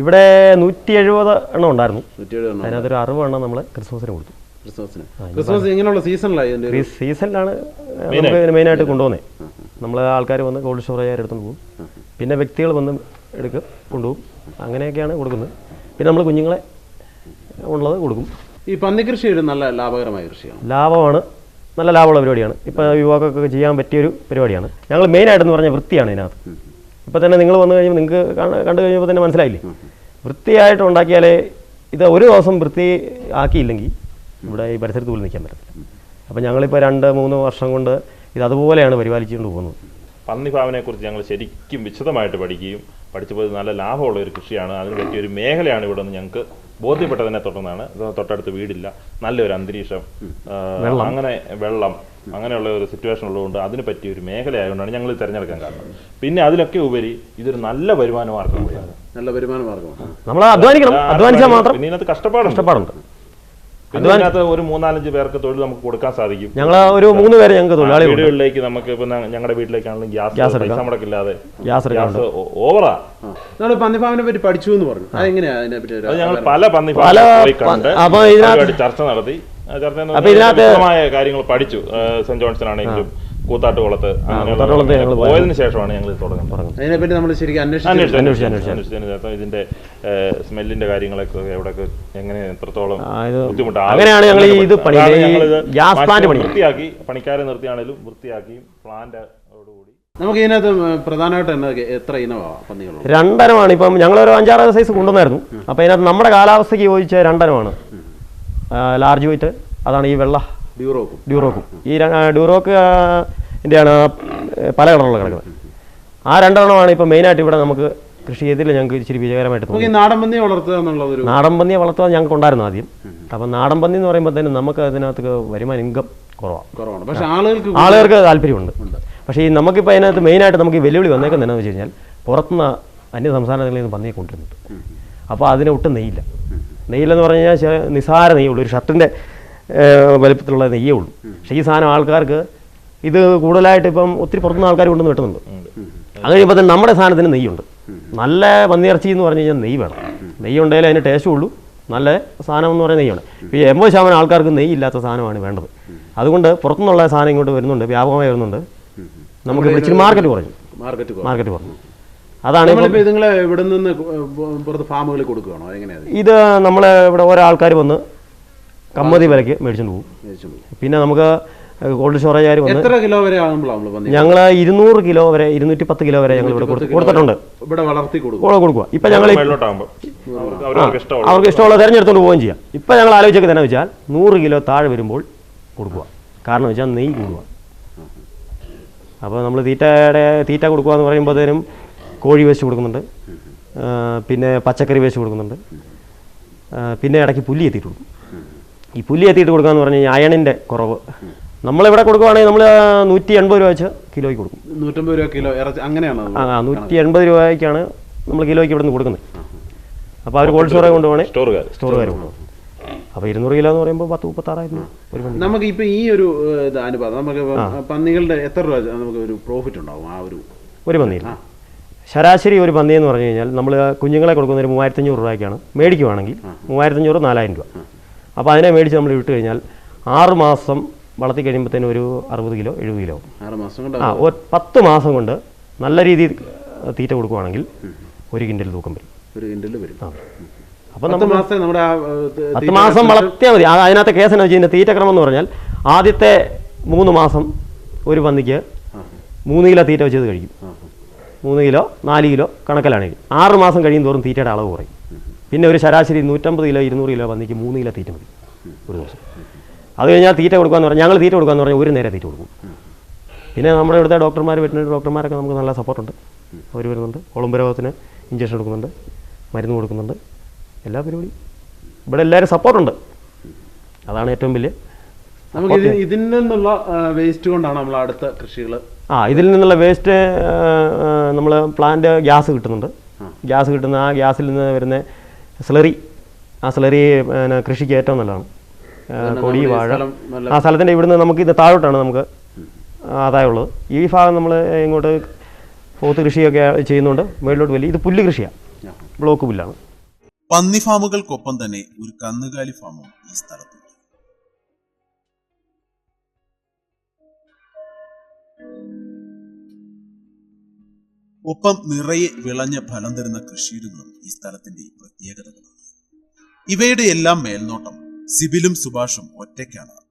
ഇവിടെ നൂറ്റി എഴുപത് എണ്ണം ഉണ്ടായിരുന്നു. അതിനകത്ത് ഒരു എണ്ണം അതിനകത്തൊരു അറുപത് എണ്ണം നമ്മൾ ക്രിസ്മസിന് കൊടുത്തു. ക്രിസ്മസിന്. ക്രിസ്മസ് ഇങ്ങനെയുള്ള ഈ സീസണിലാണ് നമുക്ക് മെയിനായിട്ട് കൊണ്ടുപോകുന്നത് നമ്മൾ ആൾക്കാർ വന്ന് കോൾഡ് സ്റ്റോറേജ് എടുത്തുകൊണ്ട് പോകും. പിന്നെ വ്യക്തികൾ വന്ന് എടുക്കും കൊണ്ടുപോകും. അങ്ങനെയൊക്കെയാണ് കൊടുക്കുന്നത്. പിന്നെ നമ്മൾ കുഞ്ഞുങ്ങളെ ഉള്ളത് കൊടുക്കും. ഈ പന്നിക്കൃഷി ഒരു നല്ല ലാഭകരമായ കൃഷിയാണ്. ലാഭമാണ്. നല്ല ലാഭമുള്ള പരിപാടിയാണ്. ഇപ്പോൾ യുവാക്കൾക്കൊക്കെ ചെയ്യാൻ പറ്റിയൊരു പരിപാടിയാണ്. ഞങ്ങൾ മെയിനായിട്ടെന്ന് പറഞ്ഞാൽ വൃത്തിയാണ് ഇതിനകത്ത്. ഇപ്പോൾ തന്നെ നിങ്ങൾ വന്നു കഴിയുമ്പോൾ നിങ്ങൾക്ക് കണ്ട് കഴിഞ്ഞപ്പോൾ തന്നെ മനസ്സിലായില്ലേ? വൃത്തിയായിട്ട് ഉണ്ടാക്കിയാലേ ഇത് ഒരു ദിവസം വൃത്തി ആക്കിയില്ലെങ്കിൽ ഇവിടെ ഈ പരിസരത്ത് പോലും നിൽക്കാൻ പറ്റത്തില്ല. അപ്പോൾ ഞങ്ങളിപ്പോൾ രണ്ട് മൂന്ന് വർഷം കൊണ്ട് ഇത് അതുപോലെയാണ് പരിപാലിച്ചുകൊണ്ട് പോകുന്നത്. പന്നി ഫാമിനെ കുറിച്ച് ഞങ്ങൾ ശരിക്കും വിശദമായിട്ട് പഠിക്കുകയും പഠിച്ചപ്പോൾ നല്ല ലാഭമുള്ള ഒരു കൃഷിയാണ്. അതിന് പറ്റിയ ഒരു മേഖലയാണ് ഇവിടെ നിന്ന് ഞങ്ങൾക്ക് ബോധ്യപ്പെട്ടതിനെ തുടർന്നാണ്. ഇത് തൊട്ടടുത്ത് വീടില്ല. നല്ലൊരു അന്തരീക്ഷം. അങ്ങനെ വെള്ളം. അങ്ങനെയുള്ള ഒരു സിറ്റുവേഷൻ ഉള്ളതുകൊണ്ട് അതിന് പറ്റിയ ഒരു മേഖലയായതുകൊണ്ടാണ് ഞങ്ങൾ തിരഞ്ഞെടുക്കാൻ കാരണം. പിന്നെ അതിലൊക്കെ ഉപരി ഇതൊരു നല്ല വരുമാന മാർഗം കൂടിയാണ്. നല്ല വരുമാന മാർഗമാണ് നമ്മൾ അധ്വാനിക്കണം. അധ്വാനിച്ചാൽ മാത്രം പിന്നെ ഇതിനകത്ത് കഷ്ടപ്പാട് കഷ്ടപ്പാടുണ്ട്. ഒരു മൂന്നാലഞ്ച് പേർക്ക് തൊഴിൽ നമുക്ക് കൊടുക്കാൻ സാധിക്കും. ഞങ്ങൾ ഒരു മൂന്ന് പേരെ ഞങ്ങൾക്ക് വീടുകളിലേക്ക് നമുക്ക് ഇപ്പൊ ഞങ്ങളുടെ വീട്ടിലേക്കാണെങ്കിലും ഗ്യാസ് പൈസ മുടക്കില്ലാതെ ഗ്യാസ് ഗ്യാസ് ഓ- ഓവറാ. നമ്മൾ പന്നിഫാമിനെ പറ്റി പഠിച്ചു എന്ന് പറഞ്ഞു അതെങ്ങനെയാ അതിനെ പറ്റി ഒരു അത് ഞങ്ങൾ പല പന്നി പല ഫാമിൽ കണ്ട് അപ്പൊ ഇതിനകത്ത് അവരുമായിട്ട് ചർച്ച നടത്തി. ആ ചർച്ച നടത്തി അപ്പൊ ഇതിനകത്ത് കാര്യങ്ങൾ പഠിച്ചു ആ, സെന്റ് ജോൺസൺ ആണെങ്കിലും. കൂത്താട്ടുകുളത്ത്. കൂത്താട്ടുകുളത്ത് ഞങ്ങൾ പോയത്. പോയതിനു ശേഷമാണ് ഞങ്ങൾ തുടങ്ങുന്നത്. അതിനെപ്പറ്റി നമ്മൾ ശരിക്കും അന്വേഷിച്ചു അന്വേഷിച്ചു അന്വേഷിച്ചു, അന്വേഷിച്ചു അന്വേഷിച്ചതിന് ശേഷം ഇതിന്റെ സ്മെല്ലിന്റെ കാര്യങ്ങളൊക്കെ എവിടെയൊക്കെ എങ്ങനെ എത്രത്തോളം ബുദ്ധിമുട്ടാണ് അങ്ങനെയാണ് ഞങ്ങൾ ഇത് ഗ്യാസ് പ്ലാന്റ് വൃത്തിയാക്കി പണിക്കാരെ നിർത്തിയാണേലും വൃത്തിയാക്കിയും പ്ലാന്റോടുകൂടി നമുക്ക് ഇതിനകത്ത് പ്രധാനമായിട്ട് എത്ര ഇനമാണ് രണ്ടരമാണ് ഇപ്പം ഞങ്ങളൊരു അഞ്ചാറ് സൈസ് കൊണ്ടുവന്നായിരുന്നു. അപ്പം ഇതിനകത്ത് നമ്മുടെ കാലാവസ്ഥയ്ക്ക് യോജിച്ച രണ്ടരമാണ് ലാർജ് വെയിറ്റ് അതാണ് ഈ വെള്ള ഡ്യൂറോക്കും. ഡ്യൂറോക്കും. ഈ ഡ്യൂറോക്ക് ആണ് പല കളറുള്ള കിടക്കുന്നത് ആ രണ്ടെണ്ണമാണ് ഇപ്പം മെയിനായിട്ട് ഇവിടെ നമുക്ക് കൃഷി ചെയ്തില്ല ഞങ്ങൾക്ക് ഇച്ചിരി വിജയകരമായിട്ട് തോന്നി നമുക്ക് ഈ നാടൻ പന്നിയെ വളർത്തുക എന്നുള്ളതൊരു നാടൻ വളർത്താൻ ഞങ്ങൾക്ക് ഉണ്ടായിരുന്നു ആദ്യം. അപ്പം നാടൻ പന്നി എന്ന് പറയുമ്പോൾ തന്നെ നമുക്ക് അതിനകത്ത് വരുമാന ഇൻകം കുറവാണ്. കുറവാണ്. പക്ഷെ ആളുകൾക്ക് ആളുകൾക്ക് താല്പര്യമുണ്ട്. പക്ഷേ ഈ നമുക്കിപ്പോൾ അതിനകത്ത് മെയിനായിട്ട് നമുക്ക് ഈ വെല്ലുവിളി വന്നേക്കുന്നത് എന്താണെന്ന് വെച്ച് കഴിഞ്ഞാൽ പുറത്തുനിന്ന് അന്യ സംസ്ഥാനങ്ങളിൽ നിന്ന് പന്നിയെ കൊണ്ടുവരുന്നുണ്ട്. അപ്പോൾ അതിന് ഒട്ടും നെയ്യില്ല. നെയ്യില്ലെന്ന് പറഞ്ഞു കഴിഞ്ഞാൽ നിസാര നിസ്സാര നെയ്യുള്ളൂ ഒരു ഷർട്ടിന്റെ വലുപ്പത്തിലുള്ള നെയ്യേ ഉള്ളൂ. പക്ഷേ ഈ സാധനം ആൾക്കാർക്ക് ഇത് കൂടുതലായിട്ട് ഇപ്പം ഒത്തിരി പുറത്തുനിന്ന് ആൾക്കാർ കൊണ്ടുവന്ന് വെട്ടുന്നുണ്ട്. അത് കഴിയുമ്പോൾ തന്നെ നമ്മുടെ സാധനത്തിന് നെയ്യുണ്ട്. നല്ല പന്നിയിറച്ചി എന്ന് പറഞ്ഞു കഴിഞ്ഞാൽ നെയ്യ് വേണം. നെയ്യ് ഉണ്ടെങ്കിൽ അതിന് ടേസ്റ്റ് ഉള്ളൂ. നല്ല സാധനം എന്ന് പറയുന്നത് നെയ്യാണ്. ഈ എൺപത് ശതമാനം ആൾക്കാർക്ക് നെയ്യ് ഇല്ലാത്ത സാധനമാണ് വേണ്ടത്. അതുകൊണ്ട് പുറത്തുനിന്നുള്ള സാധനം ഇങ്ങോട്ട് വരുന്നുണ്ട് വ്യാപകമായി വരുന്നുണ്ട്. നമുക്ക് ഇച്ചിരി മാർക്കറ്റ് കുറഞ്ഞു. മാർക്കറ്റ് മാർക്കറ്റ് കുറഞ്ഞു. അതാണ് ഇവിടെ നിന്ന് ഫാമുകളിൽ കൊടുക്കുകയാണോ? എങ്ങനെയാണ് ഇത്? നമ്മൾ ഇവിടെ ഓരോ ആൾക്കാർ വന്ന് കമ്മതി വിലയ്ക്ക് മേടിച്ചുകൊണ്ട് പോകും. പിന്നെ നമുക്ക് കോൾഡ് സ്റ്റോറേജുകാർ വന്ന് എത്ര കിലോ വരെ ഞങ്ങൾ ഇരുന്നൂറ് കിലോ വരെ ഇരുന്നൂറ്റി പത്ത് കിലോ വരെ ഞങ്ങൾ ഇവിടെ കൊടുത്ത് കൊടുത്തിട്ടുണ്ട്. ഇവിടെ വളർത്തി കൊടുക്കും. കൂടെ കൊടുക്കുക. ഇപ്പം ഞങ്ങൾ അവർക്ക് ഇഷ്ടമുള്ള അവർക്ക് ഇഷ്ടമുള്ള തിരഞ്ഞെടുത്തുകൊണ്ട് പോവുകയും ചെയ്യാം. ഇപ്പം ഞങ്ങൾ ആലോചിച്ചൊക്കെ തന്നെ വെച്ചാൽ നൂറ് കിലോ താഴെ വരുമ്പോൾ കൊടുക്കുക. കാരണം വെച്ചാൽ നെയ്യ് കൂടുക. അപ്പോൾ നമ്മൾ തീറ്റയുടെ തീറ്റ കൊടുക്കുക എന്ന് പറയുമ്പോഴത്തേനും കോഴി വേസ്റ്റ് കൊടുക്കുന്നുണ്ട്. പിന്നെ പച്ചക്കറി വേസ്റ്റ് കൊടുക്കുന്നുണ്ട്. പിന്നെ ഇടയ്ക്ക് പുല്ലി എത്തിയിട്ട് കൊടുക്കും. ഈ പുല്ലി എത്തിയിട്ട് കൊടുക്കുക എന്ന് പറഞ്ഞു കഴിഞ്ഞാൽ അയണിന്റെ കുറവ്. നമ്മളിവിടെ കൊടുക്കുവാണെങ്കിൽ നമ്മൾ നൂറ്റി എൺപത് രൂപ വെച്ച് കിലോയ്ക്ക് കൊടുക്കും. നൂറ്റമ്പത് രൂപ കിലോ ഇറച്ചി അങ്ങനെയാണ് അത്. ആ നൂറ്റി എൺപത് രൂപയ്ക്കാണ് നമ്മൾ കിലോയ്ക്ക് ഇവിടെ നിന്ന് കൊടുക്കുന്നത് അപ്പോൾ അവർ കോൾഡ് സ്റ്റോറേജ് കൊണ്ടുപോകണേ. സ്റ്റോറുകാർ സ്റ്റോറുകാർ കൊണ്ടുപോകും. അപ്പോൾ ഇരുന്നൂറ് കിലോ എന്ന് പറയുമ്പോൾ പത്ത് മുപ്പത്താറായിരം ഒരു മണി നമുക്ക് ഇപ്പൊ ഈ ഒരു ഇത് അനുപാതം നമുക്ക് പന്നികളുടെ എത്ര രൂപ നമുക്ക് ഒരു പ്രോഫിറ്റ് ഉണ്ടാവും ആ ഒരു ഒരു പന്നിയിൽ ശരാശരി ഒരു പന്നി എന്ന് പറഞ്ഞു കഴിഞ്ഞാൽ നമ്മൾ കുഞ്ഞുങ്ങളെ കൊടുക്കുന്ന ഒരു മൂവായിരത്തഞ്ഞൂറ് രൂപയ്ക്കാണ് മേടിക്കുവാണെങ്കിൽ മൂവായിരത്തഞ്ഞൂറ് നാലായിരം രൂപ. അപ്പോൾ അതിനെ മേടിച്ച് നമ്മൾ ഇട്ട് കഴിഞ്ഞാൽ ആറ് മാസം വളർത്തി കഴിയുമ്പോഴത്തേനും ഒരു അറുപത് കിലോ എഴുപത് കിലോ. ആറ് മാസം കൊണ്ട് ആ ഒരു പത്ത് മാസം കൊണ്ട് നല്ല രീതിയിൽ തീറ്റ കൊടുക്കുവാണെങ്കിൽ ഒരു കിൻഡൽ തൂക്കം വരും. ഒരു കിൻഡൽ വരും. ആ. ഏഹ്, ത- പത്ത് മാസം വളർത്തിയാൽ മതി. അതിനകത്ത് കേസ് എന്ന് വെച്ചാൽ തീറ്റക്രമം എന്ന് പറഞ്ഞാൽ ആദ്യത്തെ മൂന്ന് മാസം ഒരു പന്നിക്ക് മൂന്ന് കിലോ തീറ്റ വെച്ചത് കഴിക്കും. മൂന്ന് കിലോ നാല് കിലോ കണക്കിലാണെങ്കിൽ ആറ് മാസം കഴിയും തോറും തീറ്റയുടെ അളവ് കുറയും. പിന്നെ ഒരു ശരാശരി നൂറ്റമ്പത് കിലോ ഇരുന്നൂറ് കിലോ പന്നിക്ക് മൂന്ന് കിലോ തീറ്റ മതി ഒരു ദിവസം. അത് കഴിഞ്ഞാൽ തീറ്റ കൊടുക്കാന്ന് പറഞ്ഞാൽ ഞങ്ങൾ തീറ്റ കൊടുക്കാന്ന് പറഞ്ഞാൽ ഒരു നേരെ തീറ്റ കൊടുക്കും. പിന്നെ നമ്മുടെ ഇവിടുത്തെ ഡോക്ടർമാർ വെറ്റിനറി ഡോക്ടർമാരൊക്കെ നമുക്ക് നല്ല സപ്പോർട്ടുണ്ട്. അവർ വരുന്നുണ്ട്. ഒളമ്പ് രോഗത്തിന് ഇഞ്ചക്ഷൻ കൊടുക്കുന്നുണ്ട് മരുന്ന് കൊടുക്കുന്നുണ്ട്. എല്ലാ പരിപാടിയും. ഇവിടെ എല്ലാവരും സപ്പോർട്ടുണ്ട്. അതാണ് ഏറ്റവും വലിയ നമുക്ക് ഇത് ഇതിൽ നിന്നുള്ള വേസ്റ്റ് കൊണ്ടാണ് നമ്മൾ അടുത്ത കൃഷികൾ ആ ഇതിൽ നിന്നുള്ള വേസ്റ്റ് നമ്മൾ പ്ലാന്റ് ഗ്യാസ് കിട്ടുന്നുണ്ട്. ഗ്യാസ് കിട്ടുന്ന ആ ഗ്യാസിൽ നിന്ന് വരുന്ന സ്ലറി. ആ സ്ലറി പിന്നെ കൃഷിക്ക് ഏറ്റവും നല്ലതാണ്. കൊടി വാഴ. ആ സ്ഥലത്തിന്റെ ഇവിടുന്ന് നമുക്ക് ഇത് താഴോട്ടാണ് നമുക്ക് ആദായമുള്ളത് ഈ ഭാഗം നമ്മൾ ഇങ്ങോട്ട് പോത്ത് കൃഷിയൊക്കെ ചെയ്യുന്നുണ്ട്. മേളിലോട്ട് വലിയ ഇത് പുല്ല് കൃഷിയാണ് ബ്ലോക്ക് പുല്ലാണ്. പന്നി ഫാമുകൾക്കൊപ്പം തന്നെ ഒരു കന്നുകാലി ഫാമും ഈ സ്ഥലത്തുണ്ട് ഒപ്പം നിറയെ വിളഞ്ഞ ഫലം തരുന്ന കൃഷിയിടങ്ങളും ഈ സ്ഥലത്തിന്റെ പ്രത്യേകതകളാണ്. ഇവയുടെ എല്ലാം മേൽനോട്ടം സിബിലും സുഭാഷും ഒറ്റയ്ക്കാണ്.